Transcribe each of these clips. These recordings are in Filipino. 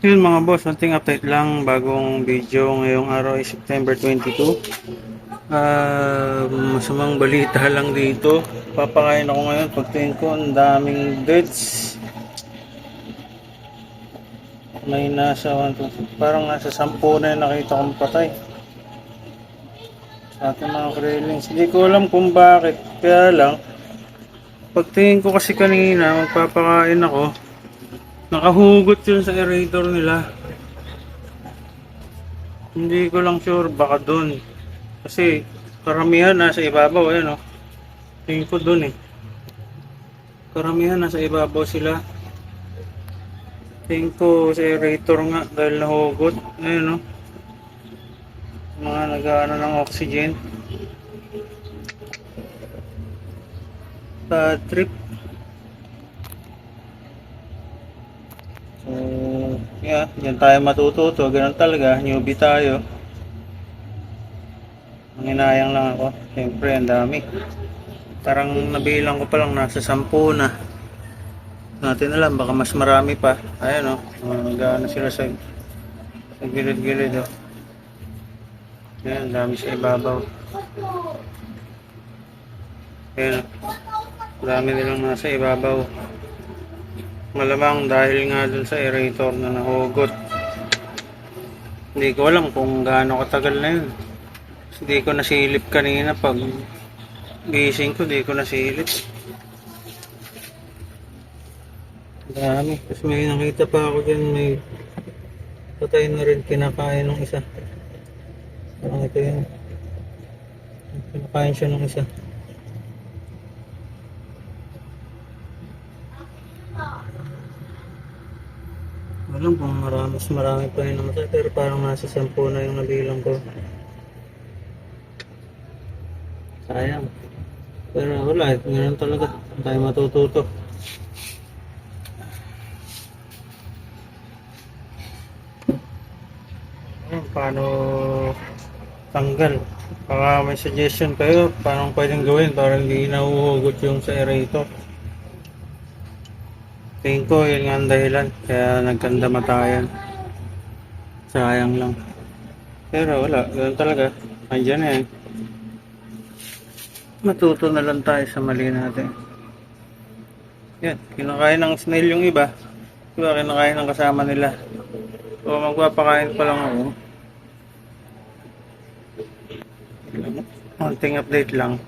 Yun mga boss, konting update lang bagong video ngayong araw ay September 22. Ah, masamang balita lang dito. Papakain ako ngayon pagtingin ko ang daming deads. May nasa 1, 2, parang nasa 10 na yung nakita kong patay. Sa ating mga krillings. Hindi ko alam kung bakit. Kaya lang, pagtingin ko kasi kanina, magpapakain ako. Nakahugot yun sa aerator nila. Hindi ko lang sure, baka doon. Kasi karamihan nasa ibabaw, ayan o. Tingin ko doon eh. Karamihan nasa ibabaw sila. Tingin ko sa aerator nga dahil nahugot. Ayan o. Mga nag-ano ng oxygen. Bad trip. So, yeah, yan tayo matututo. Ganun talaga, newbie tayo. Nanginayang lang ako. Siyempre, ang dami. Parang nabilang ko pa lang, nasa sampu na. Natin alam, baka mas marami pa. Ayan o, oh, nag-ano sila sa, sa gilid-gilid o. Oh. Ayan, ang dami sa ibabaw. Ayan o. Dami nilang nasa ibabaw. Malamang dahil nga dun sa aerator na nahugot. Hindi ko alam kung gaano katagal na yun. Hindi ko nasilip kanina pag gising ko, hindi ko nasilip. Dami. Tapos may nakita pa ako dyan, may patay na rin kinakain ng isa. Parang ito yun. Kinakain siya ng isa. Alam kung marami, mas marami pa yung namatay pero parang nasa sampu na yung nabilang ko. Sayang. Pero wala, ganun talaga. Hindi tayo matututo. Ayun, paano tanggal? Baka may suggestion kayo paano pwedeng gawin para hindi nahuhugot yung sa aerator. Tingin ko yun nga ang dahilan kaya nagkandamatayan. Sayang lang. Pero wala, ganun talaga. Andiyan yan. Matuto na lang tayo sa mali natin. Yan, kinakain ng snail yung iba. Diba, kinakain ng kasama nila. So, magpapakain pa lang ako. Konting update lang.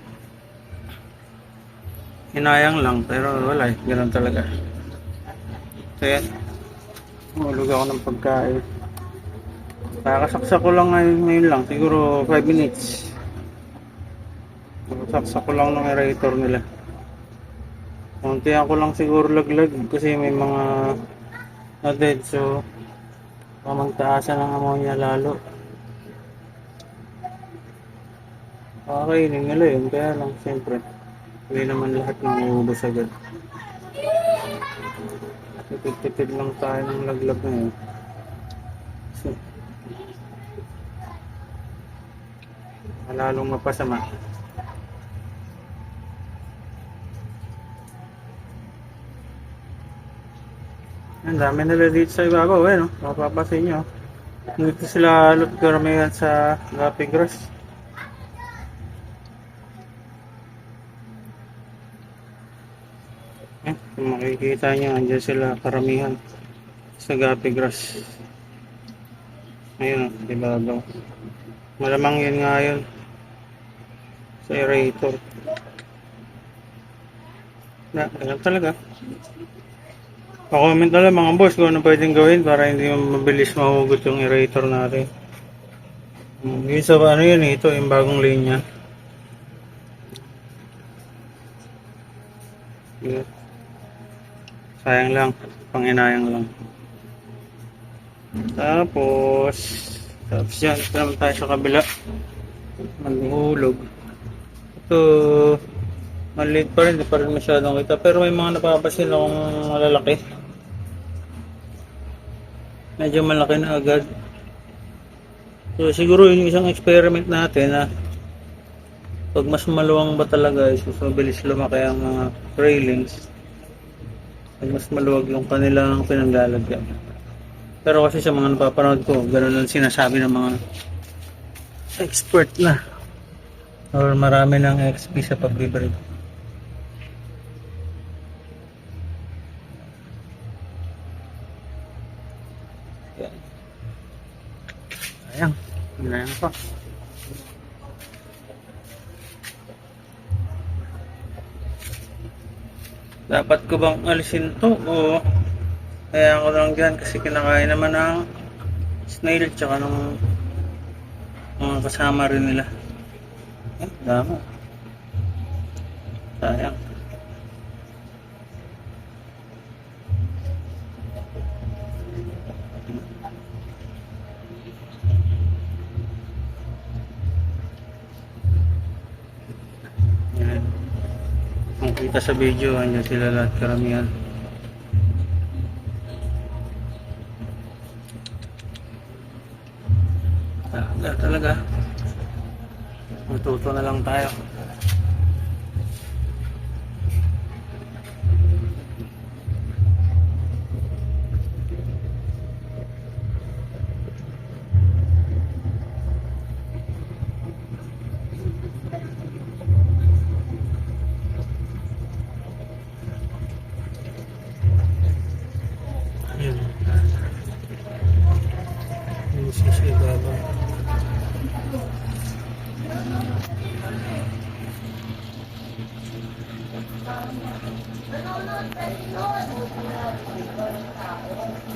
Hinayang lang, pero wala eh. Ganun talaga. So yan. Mahulog ako ng pagkain. Kakasaksak ko lang ngayon, ngayon lang. Siguro 5 minutes. Kakasaksak ko lang ng aerator nila. Kontihan ko lang siguro laglag kasi may mga na dead so baka magtaasan ng ammonia lalo. Okay, nila yun. Kaya lang, siyempre, hindi naman lahat ng ubos agad. Tipid-tipid lang tayo ng laglag. So, malalong mapasama. Ang dami nila dito sa ibabaw eh, no? Mapapasin nyo. Dito sila halot karamihan sa Gapi Grass. Eh, kung makikita nyo, andyan sila karamihan sa Gapi Grass. Ayun, oh, ibabaw. Malamang yun nga yun. Sa aerator. Na, ganun talaga. Pa-comment na lang mga boss kung ano pwedeng gawin para hindi mabilis mahugot yung aerator natin. Hmm, Yun sa ano yun ito yung bagong linya. Yun. Sayang lang, panginayang lang. Tapos, tapos yan, ito naman tayo sa kabila. Maghuhulog. Ito, maliit pa rin, di pa rin masyadong kita. Pero may mga napapasin akong malalaki. Medyo malaki na agad. So siguro yun yung isang experiment natin na pag mas maluwang ba talaga is mas mabilis lumaki ang mga railings pag mas maluwag yung kanilang pinaglalagyan Pero kasi sa mga napapanood ko, ganun lang sinasabi ng mga expert na. Or marami ng XP sa pagbibreed. Yan. Ayan. Ayan pa. Dapat ko bang alisin to o kaya ko lang dyan kasi kinakain naman ng snail tsaka ng mga kasama rin nila. Eh, dama. Sayang. Kung kita sa video, andyan sila lahat karamihan. Talaga, talaga. Matuto na lang tayo. Yung sisi baba.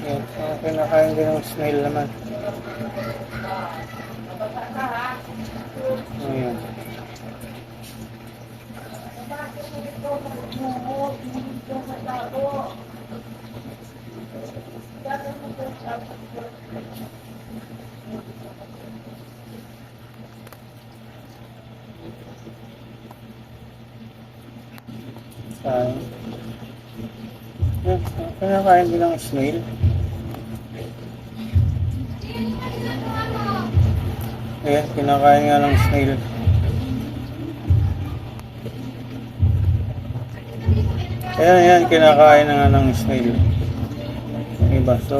Yan, ang kinakain din ng snail naman. Ayan. Sayang. Yan, ang kinakain din ng snail. Ayan, kinakain nga ng snail. Ayan, ayan, kinakain na nga ng snail. Yung iba. So,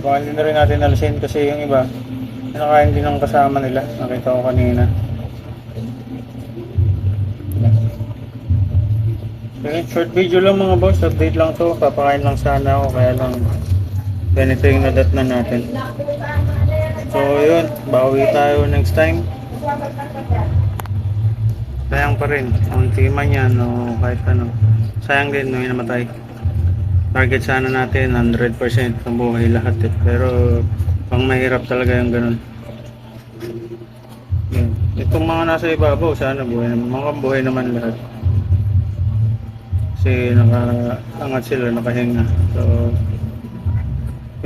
baka na rin natin alisin kasi yung iba, kinakain din ng kasama nila. Nakita ko kanina. Okay, short video lang mga boss. Update lang to. Papakain lang sana ako. Kaya lang ganito yung nadat na natin. So, yun. Bawi tayo next time. Sayang pa rin. Unti man yan o kahit ano. Sayang din nung namatay. Target sana natin 100% ng buhay lahat eh. Pero pang mahirap talaga yung ganun. Yun. Itong mga nasa ibabaw, sana buhay naman. Mga buhay naman lahat. Kasi nakaangat sila, nakahinga. So,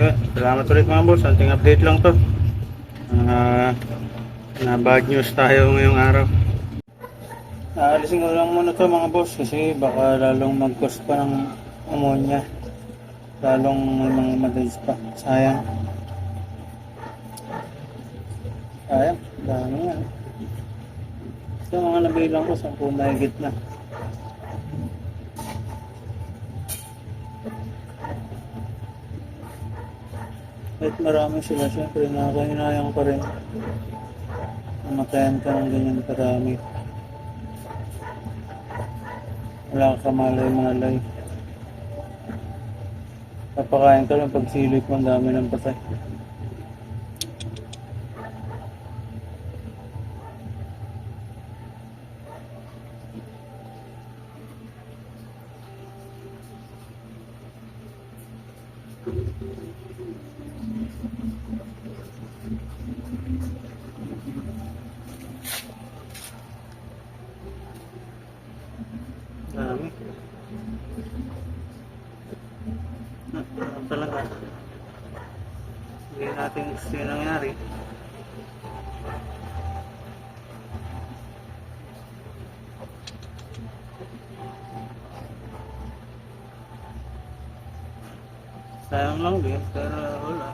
yun. Salamat ulit mga boss. Anting update lang to. Ah, na bad news tayo ngayong araw. Aalisin ko lang muna to mga boss kasi baka lalong mag-cause pa ng ammonia. Lalong may mga madalis pa. Sayang. Sayang. Dami nga. So mga nabilang ko, 10 mahigit na. Kahit marami sila, syempre nakakahinayang pa rin. Namatayan ka ng ganyan karami. Wala ka malay-malay. Papakain ka lang pag silip mo, ang dami ng patay. Dami. Ah, ano talaga. Hindi natin gusto yung nangyari. Sayang lang din, pero wala.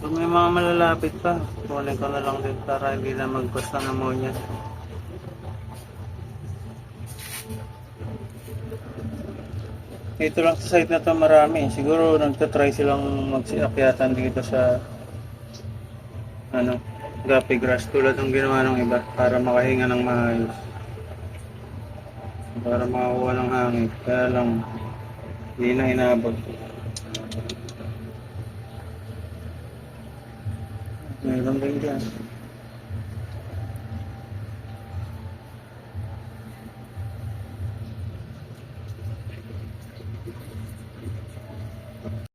So may mga malalapit pa. Kunin ko na lang din para hindi na mag-cause ng ammonia. Dito lang sa site na to marami. Siguro nagtatry silang magsiakyatan dito sa ano, gapi grass tulad ng ginawa ng iba para makahinga ng maayos. Para makakuha ng hangin. Kaya lang, hindi na inabot. Meron din dyan.